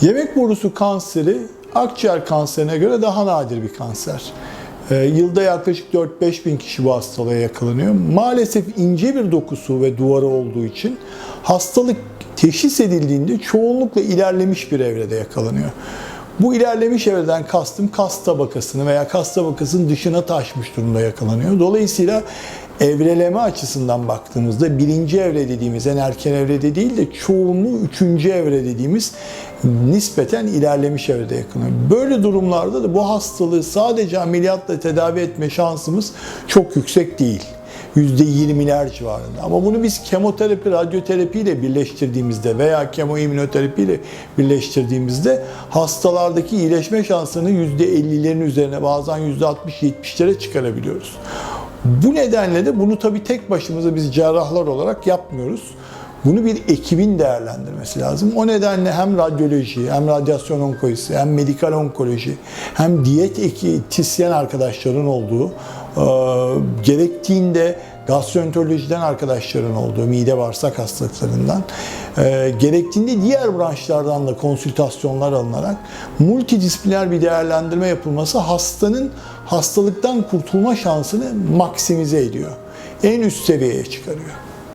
Yemek borusu kanseri akciğer kanserine göre daha nadir bir kanser. Ee, yılda yaklaşık 4-5 bin kişi bu hastalığa yakalanıyor. Maalesef ince bir dokusu ve duvarı olduğu için hastalık teşhis edildiğinde çoğunlukla ilerlemiş bir evrede yakalanıyor. Bu ilerlemiş evreden kastım kas tabakasını veya kas tabakasının dışına taşmış durumda yakalanıyor. Dolayısıyla evreleme açısından baktığımızda birinci evre dediğimiz en erken evrede değil de çoğunluğu üçüncü evre dediğimiz nispeten ilerlemiş evrede yakalanıyor. Böyle durumlarda da bu hastalığı sadece ameliyatla tedavi etme şansımız çok yüksek değil. %20'ler civarında. Ama bunu biz kemoterapi, radyoterapi ile birleştirdiğimizde veya kemoimmünoterapi ile birleştirdiğimizde hastalardaki iyileşme şansını %50'lerin üzerine bazen %60-70'lere çıkarabiliyoruz. Bu nedenle de bunu tabii tek başımıza biz cerrahlar olarak yapmıyoruz. Bunu bir ekibin değerlendirmesi lazım. O nedenle hem radyoloji, hem radyasyon onkolojisi, hem medikal onkoloji, hem diyet ekitisyen arkadaşların olduğu, e, gerektiğinde gastroenterolojiden arkadaşların olduğu, mide bağırsak hastalıklarından, e, gerektiğinde diğer branşlardan da konsültasyonlar alınarak multidisipliner bir değerlendirme yapılması hastanın hastalıktan kurtulma şansını maksimize ediyor. En üst seviyeye çıkarıyor.